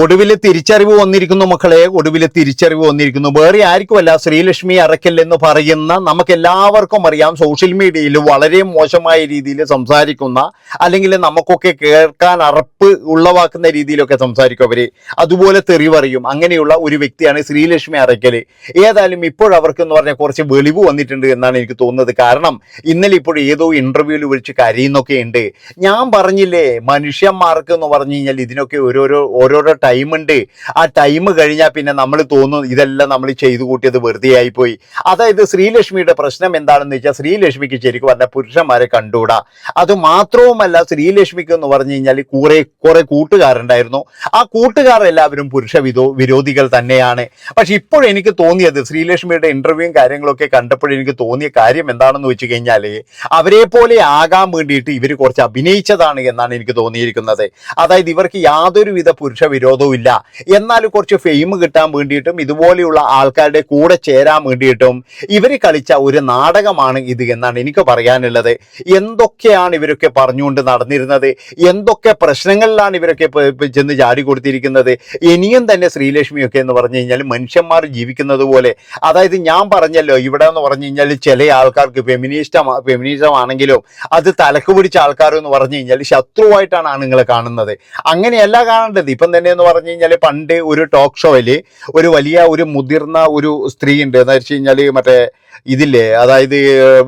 ഒടുവിൽ തിരിച്ചറിവ് വന്നിരിക്കുന്നു മക്കളെ ഒടുവിൽ തിരിച്ചറിവ് വന്നിരിക്കുന്നു. വേറെ ആർക്കുമല്ല ശ്രീലക്ഷ്മി അറക്കൽ എന്ന് പറയുന്ന നമുക്ക് എല്ലാവർക്കും അറിയാം സോഷ്യൽ മീഡിയയിൽ വളരെ മോശമായ രീതിയിൽ സംസാരിക്കുന്ന അല്ലെങ്കിൽ നമുക്കൊക്കെ കേൾക്കാൻ അറപ്പ് ഉള്ളവാക്കുന്ന രീതിയിലൊക്കെ സംസാരിക്കും അവർ. അതുപോലെ തെറിവറിയും അങ്ങനെയുള്ള ഒരു വ്യക്തിയാണ് ശ്രീലക്ഷ്മി അറയ്ക്കൽ ഏതായാലും ഇപ്പോഴവർക്ക് എന്ന് പറഞ്ഞാൽ കുറച്ച് വെളിവ് വന്നിട്ടുണ്ട് എന്നാണ് എനിക്ക് തോന്നുന്നത്. കാരണം ഇന്നലെ ഇപ്പോൾ ഏതോ ഇന്റർവ്യൂവിൽ വിളിച്ച് കരയുന്നൊക്കെ ഉണ്ട് ഞാൻ പറഞ്ഞില്ലേ മനുഷ്യന്മാർക്ക് എന്ന് പറഞ്ഞു കഴിഞ്ഞാൽ ഇതിനൊക്കെ ഓരോരോ ഓരോരോ ടൈം ഉണ്ട്. ആ ടൈം കഴിഞ്ഞാൽ പിന്നെ നമ്മൾ തോന്നും ഇതെല്ലാം നമ്മൾ ചെയ്തു കൂട്ടിയത് വെറുതെ ആയിപ്പോയി. അതായത് ശ്രീലക്ഷ്മിയുടെ പ്രശ്നം എന്താണെന്ന് വെച്ചാൽ ശ്രീലക്ഷ്മിക്ക് ശരിക്കും പറഞ്ഞാൽ പുരുഷന്മാരെ കണ്ടുകൂടാ. അത് മാത്രവുമല്ല ശ്രീലക്ഷ്മിക്ക് എന്ന് പറഞ്ഞു കഴിഞ്ഞാൽ കുറെ കുറെ കൂട്ടുകാരുണ്ടായിരുന്നു. ആ കൂട്ടുകാർ എല്ലാവരും പുരുഷ വിരോ വിരോധികൾ തന്നെയാണ്. പക്ഷെ ഇപ്പോഴെനിക്ക് തോന്നിയത് ശ്രീലക്ഷ്മിയുടെ ഇന്റർവ്യൂവും കാര്യങ്ങളൊക്കെ കണ്ടപ്പോഴെനിക്ക് തോന്നിയ കാര്യം എന്താണെന്ന് വെച്ച് കഴിഞ്ഞാൽ അവരെ പോലെ ആകാൻ വേണ്ടിയിട്ട് ഇവർ കുറച്ച് അഭിനയിച്ചതാണ് എന്നാണ് എനിക്ക് തോന്നിയിരിക്കുന്നത്. അതായത് ഇവർക്ക് യാതൊരുവിധ പുരുഷ ഇല്ല എന്നാൽ കുറച്ച് ഫെയിം കിട്ടാൻ വേണ്ടിയിട്ടും ഇതുപോലെയുള്ള ആൾക്കാരുടെ കൂടെ ചേരാൻ വേണ്ടിയിട്ടും ഇവർ കളിച്ച ഒരു നാടകമാണ് ഇത് എന്നാണ് എനിക്ക് പറയാനുള്ളത്. എന്തൊക്കെയാണ് ഇവരൊക്കെ പറഞ്ഞുകൊണ്ട് നടന്നിരുന്നത്? എന്തൊക്കെ പ്രശ്നങ്ങളിലാണ് ഇവരൊക്കെ ചെന്ന് ചാടി കൊടുത്തിരിക്കുന്നത്? ഇനിയും തന്നെ ശ്രീലക്ഷ്മിയൊക്കെ എന്ന് പറഞ്ഞു കഴിഞ്ഞാൽ മനുഷ്യന്മാർ ജീവിക്കുന്നത് പോലെ. അതായത് ഞാൻ പറഞ്ഞല്ലോ ഇവിടെ എന്ന് പറഞ്ഞു കഴിഞ്ഞാൽ ചില ആൾക്കാർക്ക് ഫെമിനിസ്റ്റ ഫെമിനിസം ആണെങ്കിലും അത് തലക്ക് പിടിച്ച ആൾക്കാർ എന്ന് പറഞ്ഞു കഴിഞ്ഞാൽ ശത്രുവായിട്ടാണ് ആണുങ്ങളെ കാണുന്നത്. അങ്ങനെയല്ല കാണേണ്ടത്. ഇപ്പം തന്നെ എന്ന് പറഞ്ഞു കഴിഞ്ഞാൽ പണ്ട് ഒരു ടോക്ക് ഷോയിൽ ഒരു വലിയ ഒരു മുതിർന്ന ഒരു സ്ത്രീ ഉണ്ട് എന്ന് വെച്ച് കഴിഞ്ഞാൽ മറ്റേ ഇതില്ലേ? അതായത്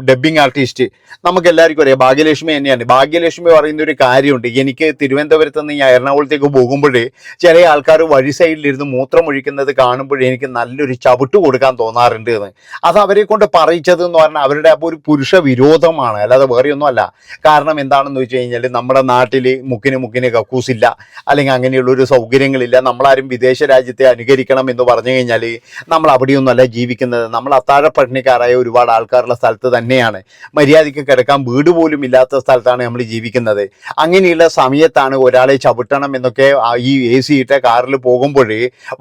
ഡബ്ബിംഗ് ആർട്ടിസ്റ്റ് നമുക്ക് എല്ലാവർക്കും അറിയാം ഭാഗ്യലക്ഷ്മി തന്നെയാണ്. ഭാഗ്യലക്ഷ്മി പറയുന്ന ഒരു കാര്യമുണ്ട്. എനിക്ക് തിരുവനന്തപുരത്ത് നിന്ന് ഞാൻ എറണാകുളത്തേക്ക് പോകുമ്പോഴേ ചില ആൾക്കാർ വഴി സൈഡിലിരുന്ന് മൂത്രം ഒഴിക്കുന്നത് കാണുമ്പോഴേ എനിക്ക് നല്ലൊരു ചവിട്ട് കൊടുക്കാൻ തോന്നാറുണ്ട് എന്ന്. അത് അവരെ കൊണ്ട് പറയിച്ചത് എന്ന് പറഞ്ഞാൽ അവരുടെ അപ്പോൾ ഒരു പുരുഷ വിരോധമാണ്. അല്ലാതെ വേറെ ഒന്നുമല്ല കാരണം എന്താണെന്ന് വെച്ച് കഴിഞ്ഞാൽ നമ്മുടെ നാട്ടിൽ മുക്കിന് മുക്കിന് കക്കൂസില്ല അല്ലെങ്കിൽ അങ്ങനെയുള്ള ഒരു സൗകര്യങ്ങളില്ല നമ്മളാരും വിദേശ രാജ്യത്തെ അനുകരിക്കണം എന്ന് പറഞ്ഞു കഴിഞ്ഞാൽ നമ്മൾ അവിടെയൊന്നുമല്ല ജീവിക്കുന്നത്. നമ്മൾ അത്താഴ പട്ടിണിക്കാരായ ഒരുപാട് ആൾക്കാരുള്ള സ്ഥലത്ത് തന്നെയാണ്. മര്യാദയ്ക്ക് കിടക്കാൻ വീട് പോലും ഇല്ലാത്ത സ്ഥലത്താണ് നമ്മൾ ജീവിക്കുന്നത്. അങ്ങനെയുള്ള സമയത്താണ് ഒരാളെ ചവിട്ടണം എന്നൊക്കെ ഈ എ സി ഇട്ട കാറിൽ പോകുമ്പോൾ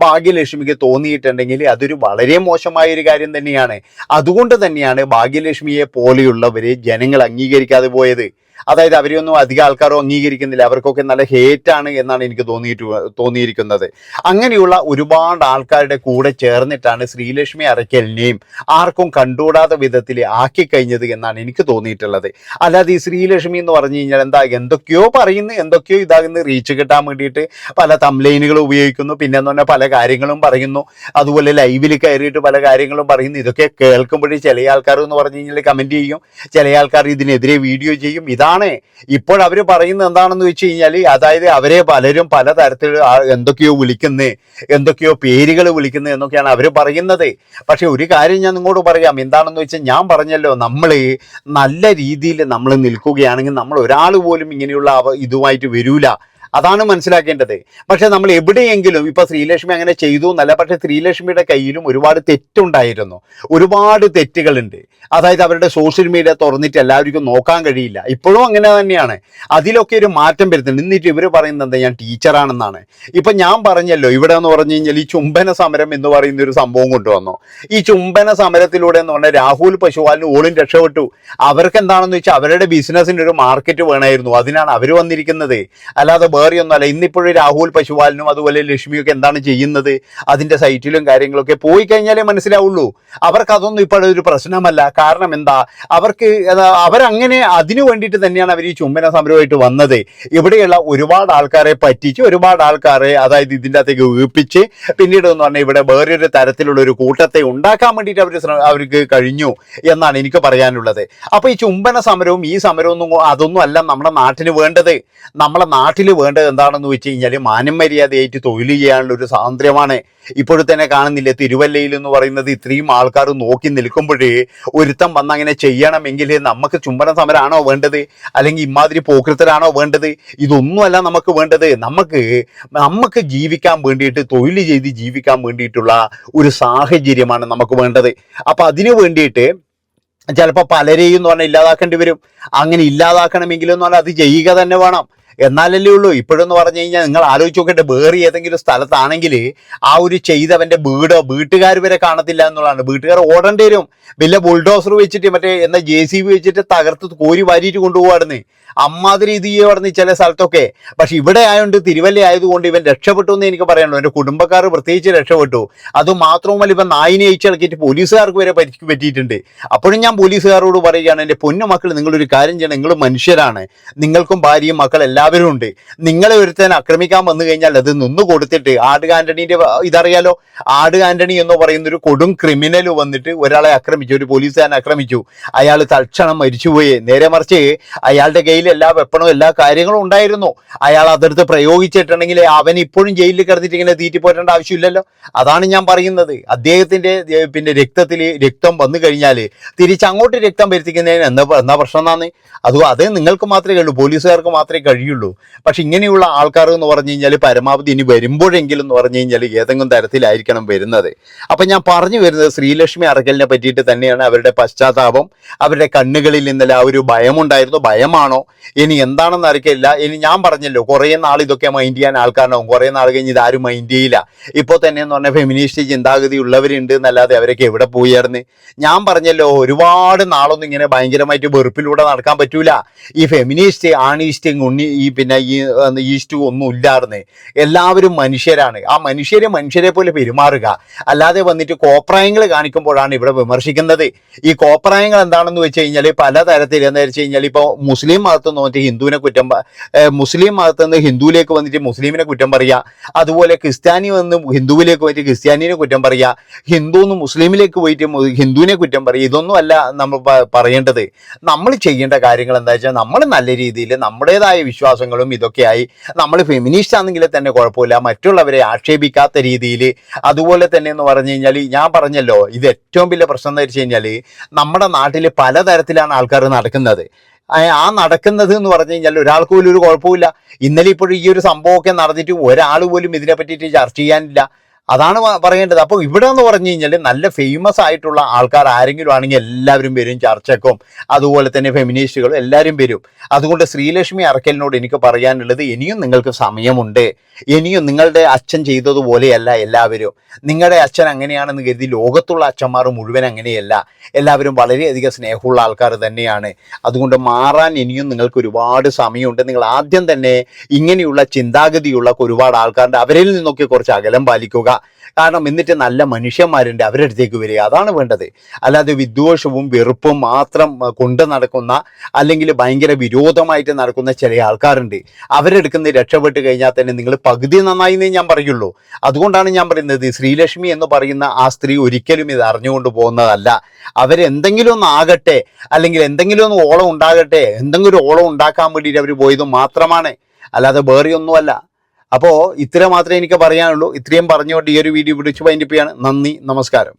ഭാഗ്യലക്ഷ്മിക്ക് തോന്നിയിട്ടുണ്ടെങ്കിൽ അതൊരു വളരെ മോശമായ ഒരു കാര്യം തന്നെയാണ്. അതുകൊണ്ട് തന്നെയാണ് ഭാഗ്യലക്ഷ്മിയെ പോലെയുള്ളവരെ ജനങ്ങൾ അംഗീകരിക്കാതെ പോയത്. അതായത് അവരെയൊന്നും അധികം ആൾക്കാരോ അംഗീകരിക്കുന്നില്ല. അവർക്കൊക്കെ നല്ല ഹേറ്റാണ് എന്നാണ് എനിക്ക് തോന്നിയിട്ട് തോന്നിയിരിക്കുന്നത്. അങ്ങനെയുള്ള ഒരുപാട് ആൾക്കാരുടെ കൂടെ ചേർന്നിട്ടാണ് ശ്രീലക്ഷ്മി അറയ്ക്കലിനെയും ആർക്കും കണ്ടുകൂടാത്ത വിധത്തിൽ ആക്കി കഴിഞ്ഞത് എന്നാണ് എനിക്ക് തോന്നിയിട്ടുള്ളത്. അല്ലാതെ ഈ ശ്രീലക്ഷ്മി എന്ന് പറഞ്ഞു കഴിഞ്ഞാൽ എന്താ എന്തൊക്കെയോ പറയുന്നു എന്തൊക്കെയോ ഇതാകുന്നു. റീച്ച് കിട്ടാൻ വേണ്ടിയിട്ട് പല തംലൈനുകൾ ഉപയോഗിക്കുന്നു. പിന്നെ എന്ന് പറഞ്ഞാൽ പല കാര്യങ്ങളും പറയുന്നു. അതുപോലെ ലൈവിൽ കയറിയിട്ട് പല കാര്യങ്ങളും പറയുന്നു. ഇതൊക്കെ കേൾക്കുമ്പോഴേ ചില ആൾക്കാർ എന്ന് പറഞ്ഞു കഴിഞ്ഞാൽ കമന്റ് ചെയ്യും. ചില ആൾക്കാർ ഇതിനെതിരെ വീഡിയോ ചെയ്യും. ഇതാണ് ഇപ്പോൾ അവർ പറയുന്നത് എന്താണെന്ന് വെച്ച് കഴിഞ്ഞാൽ അതായത് അവരെ പലരും പലതരത്തിൽ എന്തൊക്കെയോ വിളിക്കുന്നേ എന്തൊക്കെയോ പേരുകൾ വിളിക്കുന്നത് എന്നൊക്കെയാണ് അവർ പറയുന്നത്. പക്ഷെ ഒരു കാര്യം ഞാൻ നിങ്ങളോട് പറയാം. എന്താണെന്ന് വെച്ചാൽ ഞാൻ പറഞ്ഞല്ലോ നമ്മൾ നല്ല രീതിയിൽ നമ്മൾ നിൽക്കുകയാണെങ്കിൽ നമ്മൾ ഒരാൾ പോലും ഇങ്ങനെയുള്ള ഇതുമായിട്ട് വരൂല. അതാണ് മനസ്സിലാക്കേണ്ടത്. പക്ഷെ നമ്മൾ എവിടെയെങ്കിലും ഇപ്പൊ ശ്രീലക്ഷ്മി അങ്ങനെ ചെയ്തു എന്നല്ല പക്ഷെ ശ്രീലക്ഷ്മിയുടെ കയ്യിലും ഒരുപാട് തെറ്റുണ്ടായിരുന്നു. ഒരുപാട് തെറ്റുകളുണ്ട്. അതായത് അവരുടെ സോഷ്യൽ മീഡിയ തുറന്നിട്ട് എല്ലാവർക്കും നോക്കാൻ കഴിയില്ല. ഇപ്പോഴും അങ്ങനെ തന്നെയാണ്. അതിലൊക്കെ ഒരു മാറ്റം വരുത്തുന്നുണ്ട് എന്നിട്ട് ഇവർ പറയുന്നത് എന്താ ഞാൻ ടീച്ചറാണെന്നാണ് ഇപ്പൊ ഞാൻ പറഞ്ഞല്ലോ ഇവിടെ എന്ന് പറഞ്ഞു കഴിഞ്ഞാൽ ഈ ചുംബന സമരം എന്ന് പറയുന്ന ഒരു സംഭവം കൊണ്ടുവന്നു. ഈ ചുംബന സമരത്തിലൂടെ എന്ന് പറഞ്ഞാൽ രാഹുൽ പശുപാലിന് ഓളും രക്ഷപ്പെട്ടു. അവർക്ക് എന്താണെന്ന് വെച്ചാൽ അവരുടെ ബിസിനസ്സിന് ഒരു മാർക്കറ്റ് വേണമായിരുന്നു. അതിനാണ് അവർ വന്നിരിക്കുന്നത്. അല്ലാതെ വേറെയൊന്നുമല്ല. ഇന്നിപ്പോഴും രാഹുൽ പശുപാലനും അതുപോലെ ലക്ഷ്മിയൊക്കെ എന്താണ് ചെയ്യുന്നത്? അതിന്റെ സൈറ്റിലും കാര്യങ്ങളൊക്കെ പോയി കഴിഞ്ഞാലേ മനസ്സിലാവുള്ളൂ. അവർക്ക് അതൊന്നും ഇപ്പോഴൊരു പ്രശ്നമല്ല. കാരണം എന്താ? അവർക്ക് അവരങ്ങനെ അതിനു വേണ്ടിയിട്ട് തന്നെയാണ് അവർ ഈ ചുംബന സമരമായിട്ട് വന്നത്. ഇവിടെയുള്ള ഒരുപാട് ആൾക്കാരെ പറ്റിച്ച് ഒരുപാട് ആൾക്കാരെ അതായത് ഇതിന്റെ അകത്തേക്ക് വീപ്പിച്ച് പിന്നീട് എന്ന് പറഞ്ഞാൽ ഇവിടെ വേറൊരു തരത്തിലുള്ള ഒരു കൂട്ടത്തെ ഉണ്ടാക്കാൻ വേണ്ടിയിട്ട് അവർ അവർക്ക് കഴിഞ്ഞു എന്നാണ് എനിക്ക് പറയാനുള്ളത്. അപ്പോൾ ഈ ചുംബന സമരവും ഈ സമരവും അതൊന്നും അല്ല നമ്മുടെ നാട്ടിന് വേണ്ടത്. നമ്മളെ നാട്ടിൽ വേണ്ടത് എന്താണെന്ന് വെച്ച് കഴിഞ്ഞാൽ മാനം മര്യാദയായിട്ട് തൊഴിൽ ചെയ്യാനുള്ള ഒരു സ്വാതന്ത്ര്യമാണ് ഇപ്പോഴും തന്നെ കാണുന്നില്ല? തിരുവല്ലയിൽ എന്ന് പറയുന്നത് ഇത്രയും ആൾക്കാർ നോക്കി നിൽക്കുമ്പോഴേ ഒരുത്തം വന്ന് അങ്ങനെ ചെയ്യണമെങ്കിൽ നമുക്ക് ചുംബന സമരമാണോ വേണ്ടത്? അല്ലെങ്കിൽ ഇമാതിരി പോക്കൃത്തരാണോ വേണ്ടത്? ഇതൊന്നുമല്ല നമുക്ക് വേണ്ടത്. നമുക്ക് നമുക്ക് ജീവിക്കാൻ വേണ്ടിയിട്ട് തൊഴിൽ ചെയ്ത് ജീവിക്കാൻ വേണ്ടിയിട്ടുള്ള ഒരു സാഹചര്യമാണ് നമുക്ക് വേണ്ടത്. അപ്പം അതിനു വേണ്ടിയിട്ട് ചിലപ്പോൾ പലരെയും എന്ന് പറഞ്ഞാൽ ഇല്ലാതാക്കേണ്ടി വരും. അങ്ങനെ ഇല്ലാതാക്കണമെങ്കിൽ എന്ന് പറഞ്ഞാൽ അത് ചെയ്യുക തന്നെ വേണം. എന്നാലല്ലേ ഉള്ളൂ. ഇപ്പോഴെന്ന് പറഞ്ഞു കഴിഞ്ഞാൽ നിങ്ങൾ ആലോചിച്ച് നോക്കട്ടെ വേറെ ഏതെങ്കിലും സ്ഥലത്താണെങ്കിൽ ആ ഒരു ചെയ്തവന്റെ വീടോ വീട്ടുകാർ വരെ കാണത്തില്ല എന്നുള്ളതാണ്. വീട്ടുകാർ ഓടേണ്ടി വരും. വലിയ ബുൾഡോസർ വെച്ചിട്ട് മറ്റേ എന്താ ജെ സി ബി വെച്ചിട്ട് തകർത്ത് കോരി വാരിയിട്ട് കൊണ്ടുപോകാടുന്ന് അമ്മാതിരി ഇത് ചെയ്യുവാടുന്ന് ചില സ്ഥലത്തൊക്കെ. പക്ഷെ ഇവിടെ ആയതുകൊണ്ട് തിരുവല്ല ആയതുകൊണ്ട് ഇവൻ രക്ഷപ്പെട്ടു എന്ന് എനിക്ക് പറയാനുള്ളൂ. എന്റെ കുടുംബക്കാർ പ്രത്യേകിച്ച് രക്ഷപ്പെട്ടു. അത് മാത്രവുമല്ല ഇവൻ നായിനെ അയച്ചിളക്കിയിട്ട് പോലീസുകാർക്ക് വരെ പരിക്ക് പറ്റിയിട്ടുണ്ട്. അപ്പോഴും ഞാൻ പോലീസുകാരോട് പറയുകയാണ് എന്റെ പൊന്നു മക്കൾ നിങ്ങളൊരു കാര്യം ചെയ്യണം. നിങ്ങൾ മനുഷ്യരാണ്. നിങ്ങൾക്കും ഭാര്യയും മക്കൾ എല്ലാവരും ഉണ്ട് നിങ്ങളെ ഒരുത്തൻ ആക്രമിക്കാൻ വന്നു കഴിഞ്ഞാൽ അത് നിന്നു കൊടുത്തിട്ട് ആട് ആന്റണിന്റെ ഇതറിയാലോ? ആട് ആന്റണി എന്ന് പറയുന്ന ഒരു കൊടും ക്രിമിനൽ വന്നിട്ട് ഒരാളെ ആക്രമിച്ചു ഒരു പോലീസുകാരനെ ആക്രമിച്ചു. അയാൾ തൽക്ഷണം മരിച്ചുപോയി. നേരെ മറിച്ച് അയാളുടെ കയ്യിൽ എല്ലാ വെപ്പണവും എല്ലാ കാര്യങ്ങളും ഉണ്ടായിരുന്നു. അയാൾ അതെടുത്ത് പ്രയോഗിച്ചിട്ടുണ്ടെങ്കിൽ അവൻ ഇപ്പോഴും ജയിലിൽ കിടന്നിട്ട് ഇങ്ങനെ തീറ്റി പോറ്റേണ്ട ആവശ്യമില്ലല്ലോ? അതാണ് ഞാൻ പറയുന്നത്. അദ്ദേഹത്തിന്റെ പിന്നെ രക്തത്തിൽ രക്തം വന്നു കഴിഞ്ഞാൽ തിരിച്ചങ്ങോട്ട് രക്തം വരുത്തിക്കുന്നതിന് എന്താ എന്താ പ്രശ്നം എന്നാന്ന് അതും അത് നിങ്ങൾക്ക് മാത്രമേ കഴിയൂ പോലീസുകാർക്ക് മാത്രമേ കഴിയുള്ളൂ. പക്ഷെ ഇങ്ങനെയുള്ള ആൾക്കാർ എന്ന് പറഞ്ഞു കഴിഞ്ഞാൽ പരമാവധി ഇനി വരുമ്പോഴെങ്കിലും എന്ന് പറഞ്ഞു കഴിഞ്ഞാൽ ഏതെങ്കിലും തരത്തിലായിരിക്കണം വരുന്നത്. അപ്പം ഞാൻ പറഞ്ഞു വരുന്നത് ശ്രീലക്ഷ്മി അറക്കലിനെ പറ്റിയിട്ട് തന്നെയാണ് അവരുടെ പശ്ചാത്താപം. അവരുടെ കണ്ണുകളിൽ ഇന്നലെ ആ ഒരു ഭയമുണ്ടായിരുന്നു. ഭയമാണോ? ഇനി എന്താണെന്ന് അറിയില്ല ഇനി ഞാൻ പറഞ്ഞല്ലോ കുറേ നാൾ ഇതൊക്കെ മൈൻഡ് ചെയ്യാൻ ആൾക്കാരുണ്ടാവും. കുറേ നാൾ കഴിഞ്ഞ് ഇതാരും മൈൻഡ് ചെയ്യില്ല. ഇപ്പോൾ തന്നെ എന്ന് പറഞ്ഞാൽ ഫെമിനിസ്റ്റ് ചിന്താഗതി ഉള്ളവരുണ്ട് എന്നല്ലാതെ അവരൊക്കെ എവിടെ പോയായിരുന്നു ഞാൻ പറഞ്ഞല്ലോ ഒരുപാട് നാളൊന്നും ഇങ്ങനെ ഭയങ്കരമായിട്ട് വെറുപ്പിലൂടെ നടക്കാൻ പറ്റൂല. ഈ ഫെമിനിസ്റ്റ് ആണിസ്റ്റ് ഉണ്ണി പിന്നെ ഈ ഈസ്റ്റു ഒന്നും ഇല്ലാർന്ന്. എല്ലാവരും മനുഷ്യരാണ്. ആ മനുഷ്യരെ മനുഷ്യരെ പോലെ പെരുമാറുക. അല്ലാതെ വന്നിട്ട് കോപ്രായങ്ങൾ കാണിക്കുമ്പോഴാണ് ഇവിടെ വിമർശിക്കുന്നത്. ഈ കോപ്രായങ്ങൾ എന്താണെന്ന് വെച്ച് കഴിഞ്ഞാൽ പലതരത്തിൽ എന്താ വെച്ച് കഴിഞ്ഞാൽ ഇപ്പോൾ മുസ്ലിം മതത്തിൽ നിന്ന് വന്നിട്ട് ഹിന്ദുവിനെ കുറ്റം മുസ്ലിം മതത്തിൽ നിന്ന് ഹിന്ദുവിലേക്ക് വന്നിട്ട് മുസ്ലിമിനെ കുറ്റം പറയുക അതുപോലെ ക്രിസ്ത്യാനി വന്ന് ഹിന്ദുവിലേക്ക് പോയിട്ട് ക്രിസ്ത്യാനിനെ കുറ്റം പറയുക ഹിന്ദു എന്ന് മുസ്ലിമിലേക്ക് പോയിട്ട് ഹിന്ദുവിനെ കുറ്റം പറയുക ഇതൊന്നും അല്ല നമ്മൾ പറയേണ്ടത്. നമ്മൾ ചെയ്യേണ്ട കാര്യങ്ങൾ എന്താ വെച്ചാൽ നമ്മൾ നല്ല രീതിയിൽ നമ്മുടേതായ വിശ്വാസങ്ങളും ഇതൊക്കെയായി. നമ്മൾ ഫെമിനിസ്റ്റ് ആണെങ്കിൽ തന്നെ കുഴപ്പമില്ല. മറ്റുള്ളവരെ ആക്ഷേപിക്കാത്ത രീതിയിൽ അതുപോലെ തന്നെ എന്ന് പറഞ്ഞു കഴിഞ്ഞാൽ ഞാൻ പറഞ്ഞല്ലോ ഇത് ഏറ്റവും വലിയ പ്രശ്നം എന്ന് വെച്ച് കഴിഞ്ഞാൽ നമ്മുടെ നാട്ടിൽ പലതരത്തിലാണ് ആൾക്കാർ നടക്കുന്നത്. ആ- നടക്കുന്നത് എന്ന് പറഞ്ഞു കഴിഞ്ഞാൽ ഒരാൾക്ക് പോലും ഒരു കുഴപ്പമില്ല ഇന്നലെ ഇപ്പോഴും ഈ ഒരു സംഭവമൊക്കെ നടന്നിട്ട് ഒരാൾ പോലും ഇതിനെ പറ്റിയിട്ട് ചർച്ച ചെയ്യാനില്ല. അതാണ് പറയേണ്ടത്. അപ്പോൾ ഇവിടെ എന്ന് പറഞ്ഞു കഴിഞ്ഞാൽ നല്ല ഫേമസ് ആയിട്ടുള്ള ആൾക്കാർ ആരെങ്കിലും ആണെങ്കിൽ എല്ലാവരും വരും ചർച്ചക്കും അതുപോലെ തന്നെ ഫെമിനിസ്റ്റുകളും എല്ലാവരും വരും. അതുകൊണ്ട് ശ്രീലക്ഷ്മി അറക്കലിനോട് എനിക്ക് പറയാനുള്ളത് ഇനിയും നിങ്ങൾക്ക് സമയമുണ്ട്. ഇനിയും നിങ്ങളുടെ അച്ഛൻ ചെയ്തതുപോലെയല്ല എല്ലാവരും. നിങ്ങളുടെ അച്ഛൻ അങ്ങനെയാണെന്ന് കരുതി ലോകത്തുള്ള അച്ഛന്മാർ മുഴുവൻ അങ്ങനെയല്ല. എല്ലാവരും വളരെയധികം സ്നേഹമുള്ള ആൾക്കാർ തന്നെയാണ്. അതുകൊണ്ട് മാറാൻ ഇനിയും നിങ്ങൾക്ക് ഒരുപാട് സമയമുണ്ട്. നിങ്ങൾ ആദ്യം തന്നെ ഇങ്ങനെയുള്ള ചിന്താഗതിയുള്ള ഒരുപാട് ആൾക്കാരുടെ അവരിൽ നിന്നൊക്കെ കുറച്ച് അകലം പാലിക്കുക. കാരണം എന്നിട്ട് നല്ല മനുഷ്യന്മാരുണ്ട് അവരുടെ അടുത്തേക്ക് വരിക. അതാണ് വേണ്ടത്. അല്ലാതെ വിദ്വേഷവും വെറുപ്പും മാത്രം കൊണ്ട് നടക്കുന്ന അല്ലെങ്കിൽ ഭയങ്കര വിരോധമായിട്ട് നടക്കുന്ന ചില ആൾക്കാരുണ്ട്. അവരെടുക്കുന്ന രക്ഷപ്പെട്ട് കഴിഞ്ഞാൽ തന്നെ നിങ്ങൾ പകുതി നന്നായി എന്നേ ഞാൻ പറയുള്ളൂ. അതുകൊണ്ടാണ് ഞാൻ പറയുന്നത് ശ്രീലക്ഷ്മി എന്ന് പറയുന്ന ആ സ്ത്രീ ഒരിക്കലും ഇത് അറിഞ്ഞുകൊണ്ട് പോകുന്നതല്ല. അവരെന്തെങ്കിലും ഒന്ന് ആകട്ടെ അല്ലെങ്കിൽ എന്തെങ്കിലും ഒന്ന് ഓളം ഉണ്ടാകട്ടെ എന്തെങ്കിലും ഒരു ഓളം ഉണ്ടാക്കാൻ വേണ്ടിയിട്ട് അവർ പോയത് മാത്രമാണ്. അല്ലാതെ വേറെ ഒന്നുമല്ല അപ്പോൾ ഇത്ര മാത്രമേ എനിക്ക് പറയാനുള്ളൂ. ഇത്രയും പറഞ്ഞുകൊണ്ട് ഈ ഒരു വീഡിയോ വിളിച്ചു വൈൻഡിപ്പിയാണ് നന്ദി നമസ്കാരം.